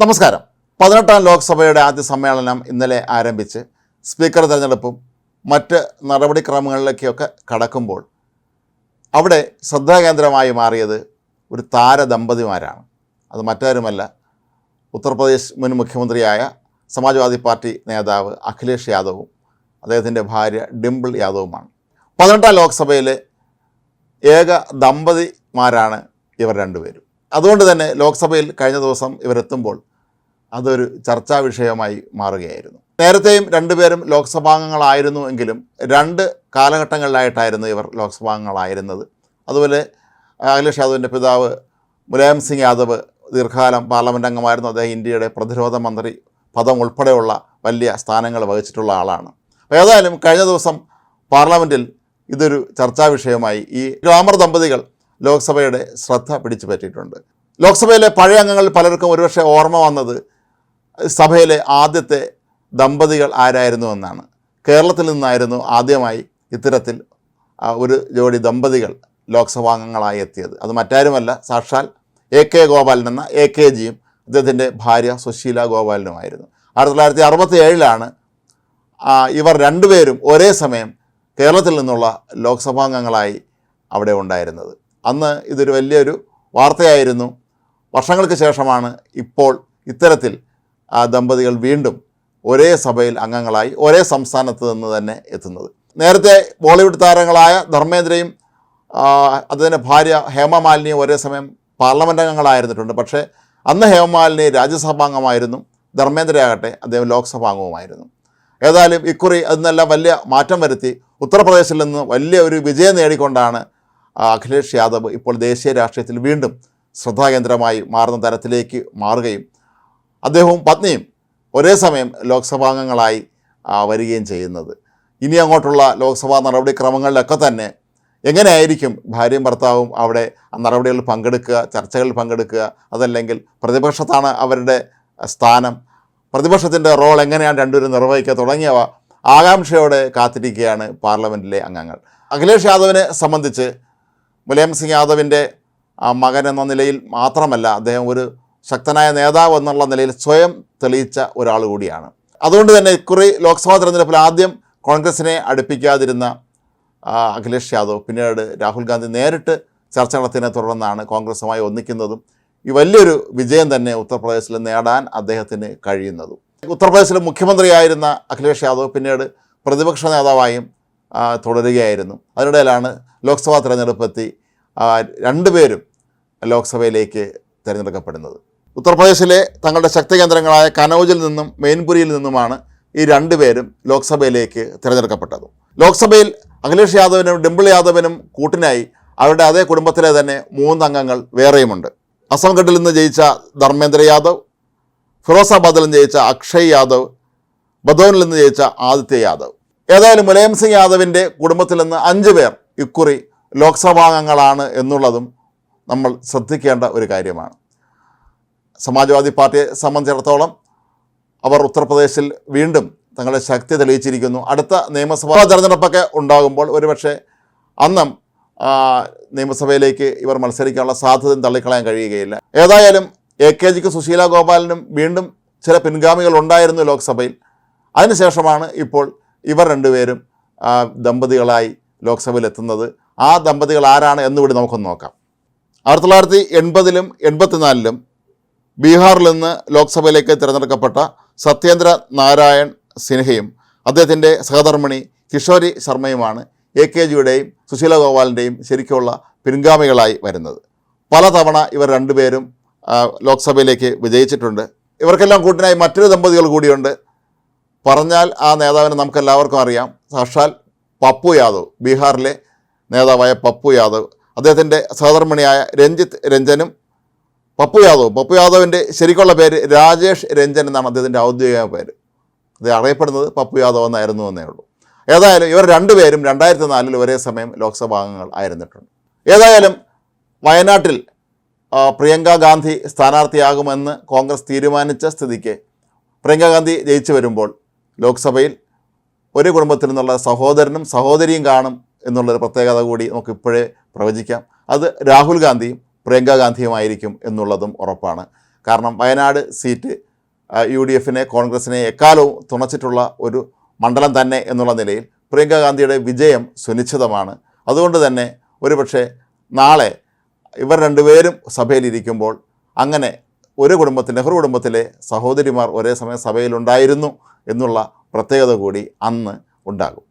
നമസ്കാരം. പതിനെട്ടാം ലോക്സഭയുടെ ആദ്യ സമ്മേളനം ഇന്നലെ ആരംഭിച്ച് സ്പീക്കർ തിരഞ്ഞെടുപ്പും മറ്റ് നടപടിക്രമങ്ങളിലേക്കൊക്കെ കടക്കുമ്പോൾ അവിടെ ശ്രദ്ധാകേന്ദ്രമായി മാറിയത് ഒരു താരദമ്പതിമാരാണ്. അത് മറ്റാരുമല്ല ഉത്തർപ്രദേശ് മുൻ മുഖ്യമന്ത്രിയായ സമാജ്വാദി പാർട്ടി നേതാവ് അഖിലേഷ് യാദവും അദ്ദേഹത്തിന്റെ ഭാര്യ ഡിംപിൾ യാദവുമാണ്. പതിനെട്ടാം ലോക്സഭയിലെ ഏക ദമ്പതിമാരാണ് ഇവർ രണ്ടുപേരും. അതുകൊണ്ട് തന്നെ ലോക്സഭയിൽ കഴിഞ്ഞ ദിവസം ഇവരെത്തുമ്പോൾ അതൊരു ചർച്ചാ വിഷയമായി മാറുകയായിരുന്നു. നേരത്തെയും രണ്ടുപേരും ലോക്സഭാംഗങ്ങളായിരുന്നു എങ്കിലും രണ്ട് കാലഘട്ടങ്ങളിലായിട്ടായിരുന്നു ഇവർ ലോക്സഭാംഗങ്ങളായിരുന്നത്. അതുപോലെ അഖിലേഷ് യാദവിന്റെ പിതാവ് മുലായം സിംഗ് യാദവ് ദീർഘകാലം പാർലമെന്റ് അംഗമായിരുന്നു. അദ്ദേഹം ഇന്ത്യയുടെ പ്രതിരോധ മന്ത്രി പദം ഉൾപ്പെടെയുള്ള വലിയ സ്ഥാനങ്ങൾ വഹിച്ചിട്ടുള്ള ആളാണ്. അപ്പോൾ ഏതായാലും കഴിഞ്ഞ ദിവസം പാർലമെന്റിൽ ഇതൊരു ചർച്ചാ വിഷയമായി ഈ ഗ്ലാമർ ദമ്പതികൾ ലോക്സഭയുടെ ശ്രദ്ധ പിടിച്ചു പറ്റിയിട്ടുണ്ട് ലോക്സഭയിലെ പഴയ അംഗങ്ങൾ പലർക്കും ഒരുപക്ഷെ ഓർമ്മ വന്നത് സഭയിലെ ആദ്യത്തെ ദമ്പതികൾ ആരായിരുന്നു എന്നാണ്. കേരളത്തിൽ നിന്നായിരുന്നു ആദ്യമായി ഇത്തരത്തിൽ ഒരു ജോഡി ദമ്പതികൾ ലോക്സഭാംഗങ്ങളായി എത്തിയത്. അത് മറ്റാരുമല്ല സാക്ഷാൽ എ കെ ഗോപാലൻ എന്ന എ കെ ജിയും അദ്ദേഹത്തിന്റെ ഭാര്യ സുശീല ഗോപാലനുമായിരുന്നു. ആയിരത്തി തൊള്ളായിരത്തി അറുപത്തി ഏഴിലാണ് ഇവർ രണ്ടുപേരും ഒരേ സമയം കേരളത്തിൽ നിന്നുള്ള ലോക്സഭാംഗങ്ങളായി അവിടെ ഉണ്ടായിരുന്നത്. അന്ന് ഇതൊരു വലിയൊരു വാർത്തയായിരുന്നു. വർഷങ്ങൾക്ക് ശേഷമാണ് ഇപ്പോൾ ഇത്തരത്തിൽ ആ ദമ്പതികൾ വീണ്ടും ഒരേ സഭയിൽ അംഗങ്ങളായി ഒരേ സംസ്ഥാനത്ത് നിന്ന് തന്നെ എത്തുന്നത്. നേരത്തെ ബോളിവുഡ് താരങ്ങളായ ധർമ്മേന്ദ്രയും അദ്ദേഹത്തിന്റെ ഭാര്യ ഹേമമാലിനിയും ഒരേ സമയം പാർലമെന്റ് അംഗങ്ങളായിരുന്നിട്ടുണ്ട്. പക്ഷേ അന്ന് ഹേമമാലിനി രാജ്യസഭാംഗമായിരുന്നു. ധർമ്മേന്ദ്രയാകട്ടെ അദ്ദേഹം ലോക്സഭാംഗവുമായിരുന്നു. ഏതായാലും ഇക്കുറി അതിനെല്ലാം വലിയ മാറ്റം വരുത്തി ഉത്തർപ്രദേശിൽ നിന്ന് വലിയ ഒരു വിജയം നേടിക്കൊണ്ടാണ് അഖിലേഷ് യാദവ് ഇപ്പോൾ ദേശീയ രാഷ്ട്രീയത്തിൽ വീണ്ടും ശ്രദ്ധാകേന്ദ്രമായി മാറുന്ന തരത്തിലേക്ക് മാറുകയും അദ്ദേഹവും പത്നിയും ഒരേ സമയം ലോക്സഭാംഗങ്ങളായി വരികയും ചെയ്യുന്നത്. ഇനി അങ്ങോട്ടുള്ള ലോക്സഭാ നടപടിക്രമങ്ങളിലൊക്കെ തന്നെ എങ്ങനെയായിരിക്കും ഭാര്യയും ഭർത്താവും അവിടെ നടപടികളിൽ പങ്കെടുക്കുക ചർച്ചകളിൽ പങ്കെടുക്കുക അതല്ലെങ്കിൽ പ്രതിപക്ഷത്താണ് അവരുടെ സ്ഥാനം പ്രതിപക്ഷത്തിന്റെ റോൾ എങ്ങനെയാണ് രണ്ടുപേരും നിർവഹിക്കുക തുടങ്ങിയവ ആകാംക്ഷയോടെ കാത്തിരിക്കുകയാണ് പാർലമെന്റിലെ അംഗങ്ങൾ. അഖിലേഷ് യാദവിനെ സംബന്ധിച്ച് മുലായം സിംഗ് യാദവിന്റെ മകൻ എന്ന നിലയിൽ മാത്രമല്ല അദ്ദേഹം ഒരു ശക്തനായ നേതാവ് എന്നുള്ള നിലയിൽ സ്വയം തെളിയിച്ച ഒരാൾ കൂടിയാണ്. അതുകൊണ്ട് തന്നെ ഇക്കുറി ലോക്സഭാ തെരഞ്ഞെടുപ്പിൽ ആദ്യം കോൺഗ്രസിനെ അടുപ്പിക്കാതിരുന്ന അഖിലേഷ് യാദവ് പിന്നീട് രാഹുൽ ഗാന്ധി നേരിട്ട് ചർച്ച നടത്തിയതിനെ തുടർന്നാണ് കോൺഗ്രസുമായി ഒന്നിക്കുന്നതും ഈ വലിയൊരു വിജയം തന്നെ ഉത്തർപ്രദേശിൽ നേടാൻ അദ്ദേഹത്തിന് കഴിയുന്നതും. ഉത്തർപ്രദേശിലെ മുഖ്യമന്ത്രിയായിരുന്ന അഖിലേഷ് യാദവ് പിന്നീട് പ്രതിപക്ഷ നേതാവായും തുടരുകയായിരുന്നു. അതിനിടയിലാണ് ലോക്സഭാ തെരഞ്ഞെടുപ്പ് എത്തി രണ്ടുപേരും ലോക്സഭയിലേക്ക് തിരഞ്ഞെടുക്കപ്പെടുന്നത്. ഉത്തർപ്രദേശിലെ തങ്ങളുടെ ശക്തി കേന്ദ്രങ്ങളായ കനൌജിൽ നിന്നും മെയിൻപുരിയിൽ നിന്നുമാണ് ഈ രണ്ടുപേരും ലോക്സഭയിലേക്ക് തിരഞ്ഞെടുക്കപ്പെട്ടത്. ലോക്സഭയിൽ അഖിലേഷ് യാദവിനും ഡിംപിൾ യാദവിനും കൂട്ടിനായി അവരുടെ അതേ കുടുംബത്തിലെ തന്നെ മൂന്നംഗങ്ങൾ വേറെയുമുണ്ട്. അസംഘട്ടിൽ നിന്ന് ജയിച്ച ധർമ്മേന്ദ്ര യാദവ് ഫിറോസാബാദിൽ നിന്ന് ജയിച്ച അക്ഷയ് യാദവ് ബദോനിൽ നിന്ന് ജയിച്ച ആദിത്യ യാദവ്. ഏതായാലും മുലായം സിംഗ് യാദവിന്റെ കുടുംബത്തിൽ നിന്ന് അഞ്ച് പേർ ഇക്കുറി ലോക്സഭാംഗങ്ങളാണ് എന്നുള്ളതും നമ്മൾ ശ്രദ്ധിക്കേണ്ട ഒരു കാര്യമാണ്. സമാജ്വാദി പാർട്ടിയെ സംബന്ധിച്ചിടത്തോളം അവർ ഉത്തർപ്രദേശിൽ വീണ്ടും തങ്ങളുടെ ശക്തി തെളിയിച്ചിരിക്കുന്നു. അടുത്ത നിയമസഭാ തെരഞ്ഞെടുപ്പൊക്കെ ഉണ്ടാകുമ്പോൾ ഒരുപക്ഷെ അന്നും നിയമസഭയിലേക്ക് ഇവർ മത്സരിക്കാനുള്ള സാധ്യത തള്ളിക്കളയാൻ കഴിയുകയില്ല. ഏതായാലും എ കെ ജിക്ക് സുശീല ഗോപാലിനും വീണ്ടും ചില പിൻഗാമികൾ ഉണ്ടായിരുന്നു ലോക്സഭയിൽ. അതിനുശേഷമാണ് ഇപ്പോൾ ഇവർ രണ്ടുപേരും ദമ്പതികളായി ലോക്സഭയിൽ എത്തുന്നത്. ആ ദമ്പതികൾ ആരാണ് എന്നുകൂടി നമുക്കൊന്ന് നോക്കാം. ആയിരത്തി തൊള്ളായിരത്തി എൺപതിലും എൺപത്തിനാലിലും ബീഹാറിൽ നിന്ന് ലോക്സഭയിലേക്ക് തിരഞ്ഞെടുക്കപ്പെട്ട സത്യേന്ദ്ര നാരായൺ സിൻഹയും അദ്ദേഹത്തിന്റെ സഹധർമ്മിണി കിഷോരി ശർമ്മയുമാണ് എ കെ ജിയുടെയും സുശീല ഗോപാലിന്റെയും ശരിക്കുള്ള പിൻഗാമികളായി വരുന്നത്. പലതവണ ഇവർ രണ്ടുപേരും ലോക്സഭയിലേക്ക് വിജയിച്ചിട്ടുണ്ട്. ഇവർക്കെല്ലാം കൂട്ടിനായി മറ്റൊരു ദമ്പതികൾ കൂടിയുണ്ട്. പറഞ്ഞാൽ ആ നേതാവിനെ നമുക്കെല്ലാവർക്കും അറിയാം. സാക്ഷാൽ പപ്പു യാദവ് ബീഹാറിലെ നേതാവായ പപ്പു യാദവ്. അദ്ദേഹത്തിന്റെ സഹധർമ്മിണിയായ രഞ്ജിത്ത് രഞ്ജനും പപ്പു യാദവ്. പപ്പു യാദവിന്റെ ശരിക്കുള്ള പേര് രാജേഷ് രഞ്ജൻ എന്നാണ് അദ്ദേഹത്തിന്റെ ഔദ്യോഗിക പേര്. അത് അറിയപ്പെടുന്നത് പപ്പു യാദവ് എന്നായിരുന്നു എന്നേ ഉള്ളൂ. ഏതായാലും ഇവർ രണ്ടുപേരും രണ്ടായിരത്തി നാലിൽ ഒരേ സമയം ലോക്സഭാ അംഗങ്ങൾ ആയിരുന്നിട്ടുണ്ട്. ഏതായാലും വയനാട്ടിൽ പ്രിയങ്ക ഗാന്ധി സ്ഥാനാർത്ഥിയാകുമെന്ന് കോൺഗ്രസ് തീരുമാനിച്ച സ്ഥിതിക്ക് പ്രിയങ്ക ഗാന്ധി ജയിച്ചു വരുമ്പോൾ ലോക്സഭയിൽ ഒരു കുടുംബത്തിൽ നിന്നുള്ള സഹോദരനും സഹോദരിയും കാണും എന്നുള്ളൊരു പ്രത്യേകത കൂടി നമുക്ക് ഇപ്പോഴേ പ്രവചിക്കാം. അത് രാഹുൽ ഗാന്ധിയും പ്രിയങ്ക ഗാന്ധിയുമായിരിക്കും എന്നുള്ളതും ഉറപ്പാണ്. കാരണം വയനാട് സീറ്റ് യു ഡി എഫിനെ കോൺഗ്രസിനെ എക്കാലവും തുണച്ചിട്ടുള്ള ഒരു മണ്ഡലം തന്നെ എന്നുള്ള നിലയിൽ പ്രിയങ്ക ഗാന്ധിയുടെ വിജയം സുനിശ്ചിതമാണ്. അതുകൊണ്ട് തന്നെ ഒരുപക്ഷെ നാളെ ഇവർ രണ്ടുപേരും സഭയിലിരിക്കുമ്പോൾ അങ്ങനെ ഒരു കുടുംബത്തിൽ നെഹ്റു കുടുംബത്തിലെ സഹോദരിമാർ ഒരേ സമയം സഭയിലുണ്ടായിരുന്നു എന്നുള്ള പ്രത്യേകത കൂടി അന്ന് ഉണ്ടാകും.